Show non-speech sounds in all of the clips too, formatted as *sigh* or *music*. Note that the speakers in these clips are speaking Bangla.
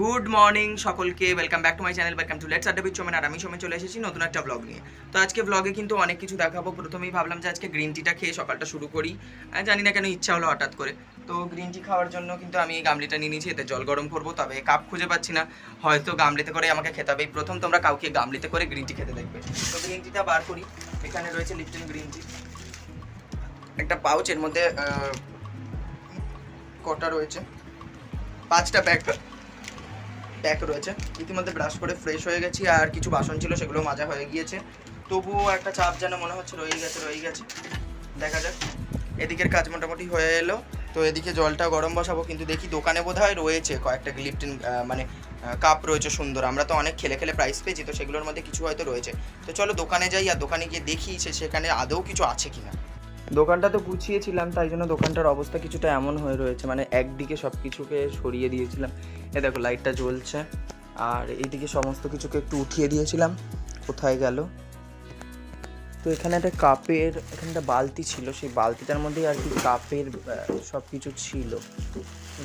গুড মর্নিং সকলকে welcome back to my channel welcome to let's Adda Somen আর আমি সময় চলে এসেছি নতুন একটা ব্লগ নিয়ে। তো আজকে ব্লগে কিন্তু অনেক কিছু দেখাবো। প্রথমেই ভাবলাম যে আজকে গ্রিন টিটা খেয়ে সকালটা শুরু করি। জানি না কেন ইচ্ছা হলো হঠাৎ করে। তো গ্রিন টি খাওয়ার জন্য কিন্তু আমি এই গামলিটা নিয়ে নিয়েছি, এতে জল গরম করব, তবে কাপ খুঁজে পাচ্ছি না। হয়তো গামলিতে করে আমাকে খেতে হবে। প্রথম তোমরা কাউকে গামলিতে করে গ্রিন টি খেতে দেখবে। তো গ্রিন টিটা বার করি। এখানে রয়েছে লিপটন গ্রিন টি একটা পাউচ এর মধ্যে কটা রয়েছে? পাঁচটা প্যাক প্যাক রয়েছে। ইতিমধ্যে ব্রাশ করে ফ্রেশ হয়ে গেছি আর কিছু বাসন ছিল সেগুলো মাজা হয়ে গিয়েছে। তবুও একটা চাপ যেন মনে হচ্ছে রয়ে গেছে রয়ে গেছে। দেখা যাক। এদিকের কাজ মোটামুটি হয়ে এলো। তো এদিকে জলটা গরম বসাবো, কিন্তু দেখি দোকানে বোধ হয় রয়েছে কয়েকটা লিপটন মানে কাপ রয়েছে সুন্দর। আমরা তো অনেক খেলে খেলে প্রাইস পেয়েছি, তো সেগুলোর মধ্যে কিছু হয়তো রয়েছে। তো চলো দোকানে যাই আর দোকানে গিয়ে দেখি সে, সেখানে আদৌ কিছু আছে কিনা। দোকানটা তো গুছিয়েছিলাম, তাই জন্য দোকানটার অবস্থা কিছুটা এমন হয়ে রয়েছে। মানে একদিকে সব কিছুকে সরিয়ে দিয়েছিলাম। এ দেখো লাইটটা জ্বলছে। আর এইদিকে সমস্ত কিছুকে একটু উঠিয়ে দিয়েছিলাম। কোথায় গেল? তো এখানে একটা কাপের, এখানে একটা বালতি ছিল। সেই বালতিটার মধ্যেই আর কি কাপের সব কিছু ছিল।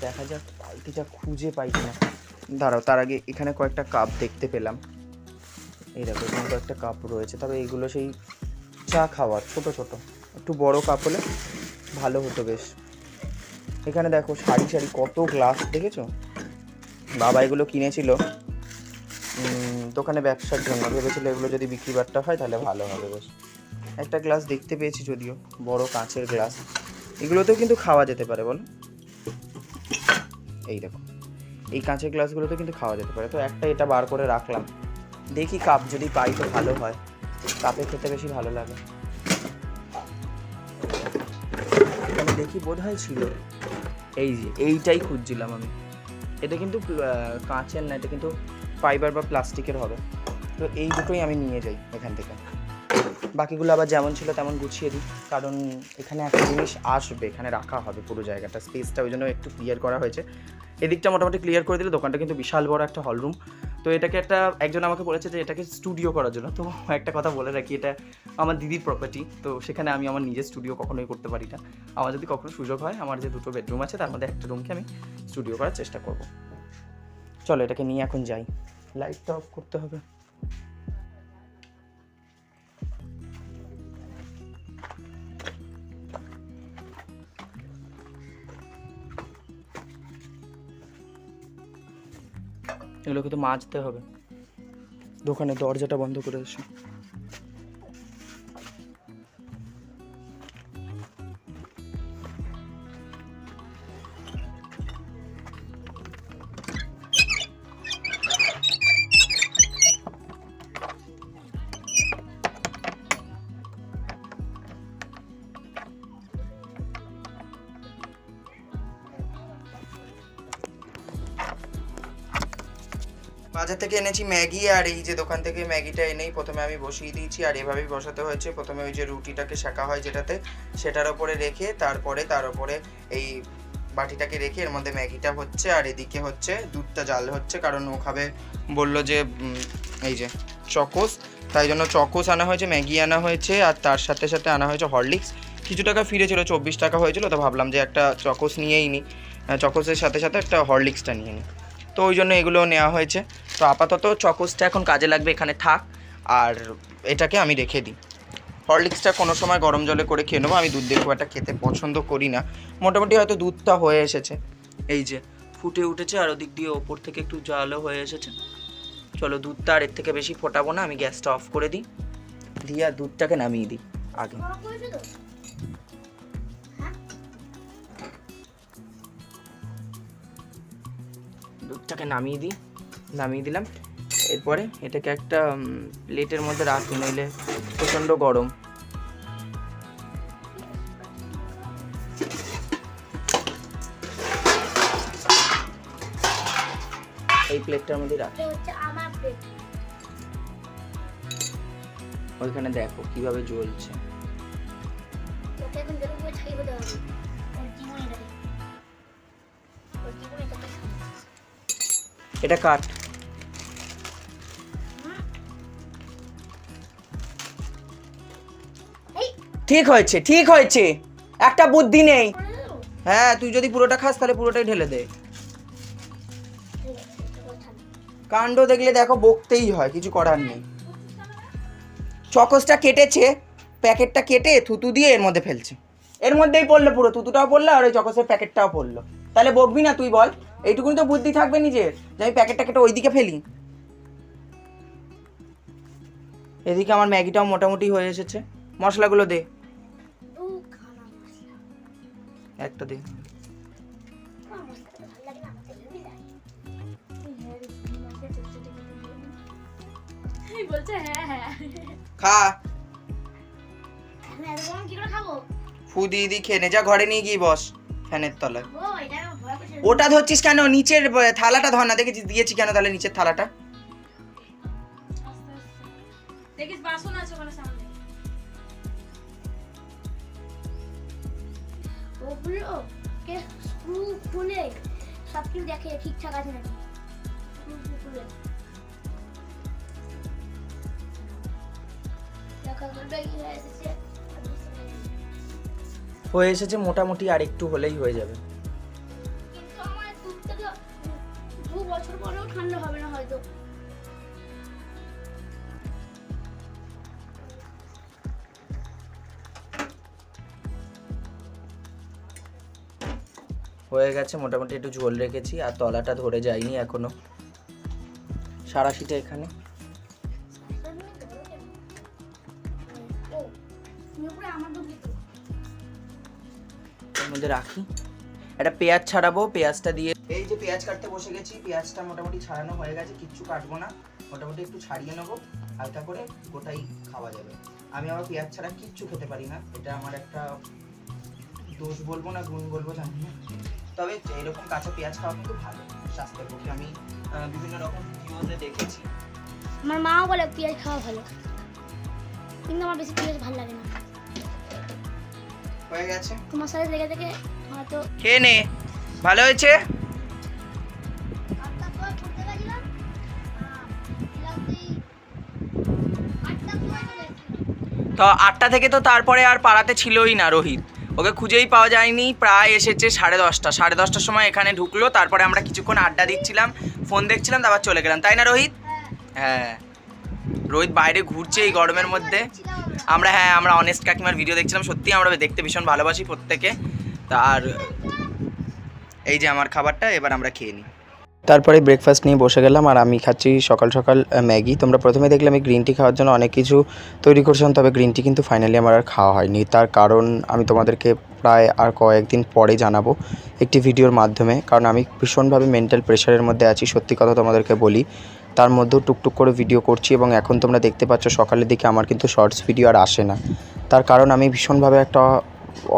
দেখা যাক বালতিটা খুঁজে পাই কিনা। দাঁড়াও, তার আগে এখানে কয়েকটা কাপ দেখতে পেলাম। এই দেখো, এখানে কয়েকটা কাপ রয়েছে। তবে এইগুলো সেই চা খাওয়ার, ছোট ছোট। একটু বড় কাপ হলে ভালো হতো বেশ। এখানে দেখো সারি সারি কত গ্লাস দেখেছ? বাবা এগুলো কিনেছিল। দোকানে ব্যবসার জন্য। ভেবেছিল এগুলো যদি বিক্রি বাট্টা হয় তাহলে ভালো হবে বেশ। একটা গ্লাস দেখতে পেয়েছি যদিও, বড় কাঁচের গ্লাস এগুলোতেও কিন্তু খাওয়া যেতে পারে, বলো। এই দেখো, এই কাঁচের গ্লাসগুলোতে কিন্তু খাওয়া যেতে পারে। তো একটা এটা বার করে রাখলাম। দেখি কাপ যদি পাই তো ভালো হয়। কাপে খেতে বেশি ভালো লাগে। দেখি বোধ হয় ছিল। এই যে, এইটাই খুঁজছিলাম আমি। এটা কিন্তু কাঁচের না, এটা কিন্তু ফাইবার বা প্লাস্টিকের হবে। তো এই দুটোই আমি নিয়ে যাই এখান থেকে। বাকিগুলো আবার যেমন ছিল তেমন গুছিয়ে দিই। কারণ এখানে একটা জিনিস আসবে, এখানে রাখা হবে পুরো জায়গাটা। স্পেসটা ওই জন্য একটু ক্লিয়ার করা হয়েছে। এদিকটা মোটামুটি ক্লিয়ার করে দিলে দোকানটা কিন্তু বিশাল বড় একটা হলরুম তো এটাকে একটা, একজন আমাকে বলেছে যে এটাকে স্টুডিও করার জন্য। তো *laughs* একটা কথা বলে রাখি, এটা আমার দিদির প্রপার্টি তো সেখানে আমি আমার নিজের স্টুডিও কখনোই করতে পারি না। আমার যদি কখনো সুযোগ হয়, আমার যে দুটো বেডরুম আছে, তার মধ্যে একটা রুমকে আমি স্টুডিও করার চেষ্টা করব। চলো এটাকে নিয়ে এখন যাই। লাইটটা অফ করতে হবে। এগুলোকে তো মাজতে হবে। দোকানে দরজাটা বন্ধ করে এসো বাজার থেকে এনেছি ম্যাগি আর এই যে দোকান থেকে ম্যাগিটা এনেই প্রথমে আমি বসিয়ে দিয়েছি আর এভাবেই বসাতে হয়েছে। প্রথমে ওই যে রুটিটাকে শাকা হয় যেটাতে, সেটার ওপরে রেখে তারপরে তার ওপরে এই বাটিটাকে রেখে এর মধ্যে ম্যাগিটা হচ্ছে আর এদিকে হচ্ছে দুধটা জাল হচ্ছে কারণ ও খাবে, বলল যে এই যে চকোস। তাই জন্য চকোস আনা হয়েছে, ম্যাগি আনা হয়েছে আর তার সাথে সাথে আনা হয়েছে হরলিক্স। কিছু টাকা ফিরেছিল চব্বিশ টাকা হয়েছিল, তো ভাবলাম যে একটা চকোস নিয়েই নিই চকোসের সাথে সাথে একটা হরলিক্সটা নিয়ে নিই তো ওই জন্য এগুলো নেওয়া হয়েছে। তো আপাতত চকোসটা এখন কাজে লাগবে, এখানে থাক। আর এটাকে আমি রেখে দিই। হরলিক্সটা কোনো সময় গরম জলে করে খেয়ে নেব। আমি দুধ দিয়ে খুব একটা খেতে পছন্দ করি না। মোটামুটি হয়তো দুধটা হয়ে এসেছে। এই যে, ফুটে উঠেছে আর ওদিক দিয়ে ওপর থেকে একটু জালও হয়ে এসেছে। চলো দুধটা আর এর থেকে বেশি ফোটাবো না, আমি গ্যাসটা অফ করে দিই। দিয়ে আর দুধটাকে নামিয়ে দিই আগে। দুধটাকে নামিয়ে দিই। নামিয়ে দিলাম। এরপরে এটাকে একটা প্লেটের মধ্যে রাখি নইলে প্রচণ্ড গরম। এই প্লেটটার মধ্যে রাখি। ওইখানে দেখো কীভাবে জ্বলছে। এটা কাট ঠিক হয়েছে ঠিক হয়েছে। একটা বুদ্ধি নেই। হ্যাঁ তুই যদি পুরোটা খাস, তাহলে পুরোটাই ঢেলে দে। কাণ্ড দেখলে দেখো, বকতেই হয়, কিছু করার নেই। চকসটা কেটেছে, প্যাকেটটা কেটে থুতু দিয়ে এর মধ্যে ফেলছে। এর মধ্যেই পড়ল পুরো, থুতুটাও পড়ল আর ওই চকসের প্যাকেটটাও পড়ল। তাহলে বকবি না তুই বল, এইটুকুনি তো বুদ্ধি থাকবে নিজের, যে আমি প্যাকেটটা কেটে ওইদিকে ফেলি। এদিকে আমার ম্যাগিটাও মোটামুটি হয়ে এসেছে। মশলাগুলো দু। হ্যাঁ হ্যাঁ। খা। ফু দিয়ে খেয়ে নে যা ঘরে নিয়ে গিয়ে বস ফ্যানের তলায়। ওটা ধরছিস কেন? নিচের থালাটা ধর না দেখেছিস দিয়েছি কেন তাহলে নিচের থালাটা? দেখিস বাসন আছে ওখানে সামনে। ওগুলো কে স্ক্রু খুলে সব কিছু দেখে ঠিকঠাক আছে নাকি? স্ক্রু খুলে। হয়ে এসেছে? মোটামুটি আর একটু হলেই হয়ে যাবে। কিন্তু আমার দু বছর পরেও ঠান্ডা হবে না হয়তো। হয়ে গেছে, মোটামুটি একটু ঝোল রেখেছি আর তলাটা ধরে যায়নি এখনও। সারাশিটা এখানে। মধ্যে রাখি। একটা পেঁয়াজ ছাড়াবো, পেঁয়াজটা দিয়ে এই যে পেঁয়াজ কাটতে বসে গেছি, পেঁয়াজটা মোটামুটি ছাড়ানো হয়ে গেছে, কিচ্ছু কাটবো না। মোটামুটি একটু ছাড়িয়ে নেব, হালকা করে গোটাই খাওয়া যাবে। আমি আবার পেঁয়াজ ছাড়া কিচ্ছু খেতে পারি না। এটা আমার একটা দোষ বলব না, গুণ বলব, জানি না। তবে এরকম কাঁচা পেঁয়াজ খাওয়া কিন্তু ভালো স্বাস্থ্যের পক্ষে। আমি বিভিন্ন রকম ভিডিওতে দেখেছি। আমার মাও বলে পেঁয়াজ খাওয়া ভালো কিন্তু আমার বেশি পেঁয়াজ ভালো লাগে না। হয়ে গেছে? তোমার সাথে লেগে থেকে হয়তো খেয়ে নে। ভালো হয়েছে? তো আটটা থেকে তো তারপরে আর পাড়াতে ছিলই না রোহিত। ওকে খুঁজেই পাওয়া যায়নি, প্রায় এসেছে সাড়ে দশটা। সাড়ে দশটার সময় এখানে ঢুকলো, তারপরে আমরা কিছুক্ষণ আড্ডা দিচ্ছিলাম, ফোন দেখছিলাম, তারপর চলে গেলাম। তাই না, রোহিত? হ্যাঁ। রোহিত বাইরে ঘুরছে এই গরমের মধ্যে। আমরা হ্যাঁ আমরা অনেস্ট কাকিমার ভিডিও দেখছিলাম। সত্যি আমরা দেখতে ভীষণ ভালোবাসি প্রত্যেকে। তার এই যে আমার খাবারটা, এবার আমরা খেয়ে নিই। তারপরে ব্রেকফাস্ট নিয়ে বসে গেলাম আর আমি খাচ্ছি সকাল সকাল ম্যাগি। তোমরা প্রথমে দেখলে আমি গ্রিন টি খাওয়ার জন্য অনেক কিছু তৈরি করছিলাম, তবে গ্রিন টি কিন্তু ফাইনালি আমার আর খাওয়া হয়নি। তার কারণ আমি তোমাদেরকে প্রায় আর কয়েকদিন পরে জানাব একটি ভিডিওর মাধ্যমে, কারণ আমি ভীষণভাবে মেন্টাল প্রেশারের মধ্যে আছি, সত্যি কথা তোমাদেরকে বলি। তার মধ্যেও টুকটুক করে ভিডিও করছি এবং এখন তোমরা দেখতে পাচ্ছ সকালের দিকে আমার কিন্তু শর্টস ভিডিও আর আসে না। তার কারণ আমি ভীষণভাবে একটা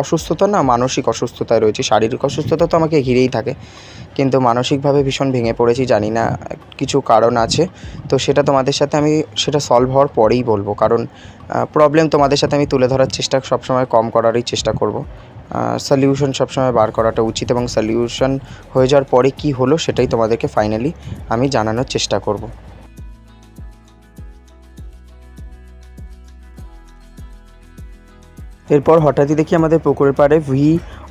অসুস্থতা না, মানসিক অসুস্থতায় রয়েছি। শারীরিক অসুস্থতা তো আমাকে ঘিরেই থাকে, কিন্তু মানসিকভাবে ভীষণ ভেঙে পড়েছি, জানি না, কিছু কারণ আছে। তো সেটা তোমাদের সাথে আমি, সেটা সলভ হওয়ার পরেই বলব, কারণ প্রবলেম তোমাদের সাথে আমি তুলে ধরার চেষ্টা সবসময় কম করারই চেষ্টা করব। সলিউশন সবসময় বার করাটা উচিত এবং সলিউশন হয়ে যাওয়ার পরে কি হলো সেটাই তোমাদেরকে ফাইনালি আমি জানানোর চেষ্টা করব। এরপর হঠাৎই দেখি আমাদের পুকুরের পাড়ে ভি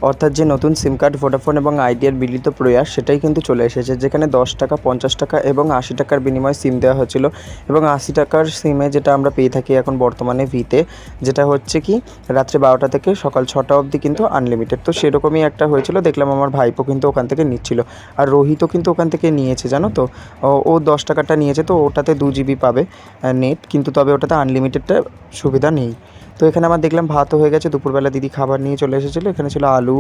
অর্থাৎ যে নতুন সিম কার্ড ভোডাফোন এবং আইডিয়ার বিলিত প্রয়াস, সেটাই কিন্তু চলে এসেছে, যেখানে দশ টাকা, পঞ্চাশ টাকা এবং আশি টাকার বিনিময়ে সিম দেওয়া হচ্ছিল এবং আশি টাকার সিমে যেটা আমরা পেয়ে থাকি এখন বর্তমানে ভিতে যেটা হচ্ছে কি, রাত্রে বারোটা থেকে সকাল ছটা অবধি কিন্তু আনলিমিটেড তো সেরকমই একটা হয়েছিল, দেখলাম আমার ভাইপো কিন্তু ওখান থেকে নিচ্ছিল, আর রোহিতও কিন্তু ওখান থেকে নিয়েছে, জানো তো? ও দশ টাকাটা নিয়েছে, তো ওটাতে দু জিবি পাবে নেট কিন্তু তবে ওটাতে আনলিমিটেডটা সুবিধা নেই। তো এখানে আমার দেখলাম ভাতও হয়ে গেছে, দুপুরবেলা দিদি খাবার নিয়ে চলে এসেছিল। এখানে ছিল আলু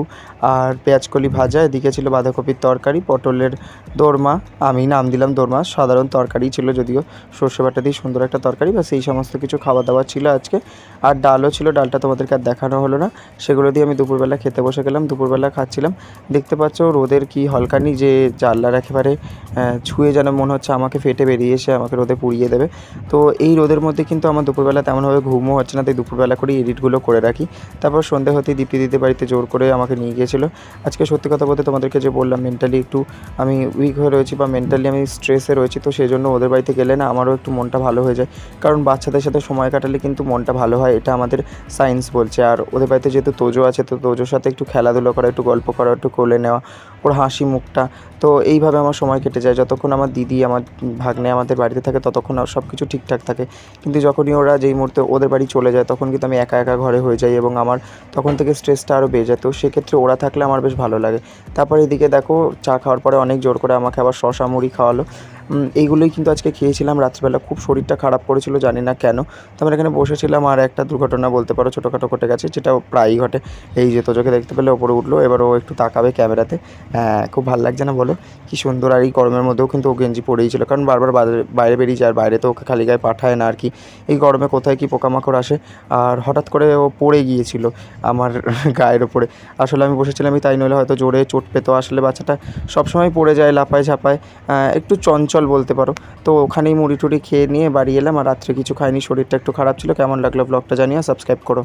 আর পেঁয়াজকলি ভাজা, এদিকে ছিল বাঁধাকপির তরকারি, পটলের দোরমা। আমি নাম দিলাম দোরমা, সাধারণ তরকারি ছিল যদিও সর্ষে বাটা দিয়ে সুন্দর একটা তরকারি বা সেই সমস্ত কিছু খাওয়া দাওয়া ছিল আজকে। আর ডালও ছিল, ডালটা তোমাদেরকে আর দেখানো হলো না। সেগুলো দিয়ে আমি দুপুরবেলা খেতে বসে গেলাম, দুপুরবেলা খাচ্ছিলাম। দেখতে পাচ্ছ রোদের কি হলকানি যে জানলার একেবারে ছুঁয়ে যেন মনে হচ্ছে আমাকে ফেটে বেরিয়ে এসে আমাকে রোদে পুড়িয়ে দেবে। তো এই রোদের মধ্যে কিন্তু আমার দুপুরবেলা তেমনভাবে ঘুমও হচ্ছে না, তাই দুপুরবেলা করেই এডিটগুলো করে রাখি। তারপর সন্ধে হতেই দীপ্তি দিতে বাড়িতে জোর করে আমাকে নিয়ে গিয়েছিল। আজকে সত্যি কথা বলতে তোমাদেরকে যে বললাম মেন্টালি একটু আমি উইক হয়ে রয়েছি বা মেন্টালি আমি স্ট্রেসে রয়েছি, তো সেই জন্য ওদের বাড়িতে গেলে না আমারও একটু মনটা ভালো হয়ে যায়। কারণ বাচ্চাদের সাথে সময় কাটালে কিন্তু মনটা ভালো হয়, এটা আমাদের সায়েন্স বলছে। আর ওদের বাড়িতে যেহেতু তোজো আছে, তো তোজোর সাথে একটু খেলাধুলো করা, একটু গল্প করা, একটু কোলে নেওয়া ওর হাসি মুখটা। তো এইভাবে আমার সময় কেটে যায়। যতক্ষণ আমার দিদি, আমার ভাগ্নে আমাদের বাড়িতে থাকে, ততক্ষণ সব কিছু ঠিকঠাক থাকে। কিন্তু যখনই ওরা যেই মুহূর্তে ওদের বাড়ি চলে যায়, তখন কিন্তু আমি একা একা ঘরে হয়ে যাই এবং আমার তখন থেকে স্ট্রেসটা আরও বেড়ে যায়। তো সেক্ষেত্রে ওরা থাকলে আমার বেশ ভালো লাগে। তারপর এদিকে দেখো, চা খাওয়ার পরে অনেক জোর করে আমাকে আবার শশা মুড়ি খাওয়ালো। এইগুলোই কিন্তু আজকে খেয়েছিলাম। রাত্রিবেলা খুব শরীরটা খারাপ করেছিল, জানি না কেন। তো আমরা এখানে বসেছিলাম, আর একটা দুর্ঘটনা বলতে পারো, ছোটোখাটো ঘটে গেছে, যেটা প্রায়ই ঘটে। এই যে তোজোকে দেখতে পেলে ওপরে উঠল, এবার ও একটু তাকাবে ক্যামেরাতে। হ্যাঁ খুব ভালো লাগছে না বলো? কি সুন্দর, আর এই গরমের মধ্যেও কিন্তু ও গেঞ্জি পরেই ছিল, কারণ বারবার বাইরে- বাইরে বেরিয়ে যায় আর বাইরে তো ওকে খালি গায়ে পাঠায় না আর কি। এই গরমে কোথায় কি পোকামাকড় আসে? আর হঠাৎ করে ও পড়ে গিয়েছিল আমার *laughs* গায়ের ওপরে। আসলে আমি বসেছিলাম তাই, নইলে হয়তো জোরে চোট পেতো। আসলে বাচ্চাটা সবসময় পড়ে যায়, লাফায় ঝাপায়। একটু চঞ্চল বলতে পারো। তো ওখানেই মুড়ি টুড়ি খেয়ে নিয়ে বাড়ি এলাম আর রাত্রে কিছু খাইনি, শরীরটা একটু খারাপ ছিল। কেমন লাগল ব্লগটা জানিয়ে সাবস্ক্রাইব করো।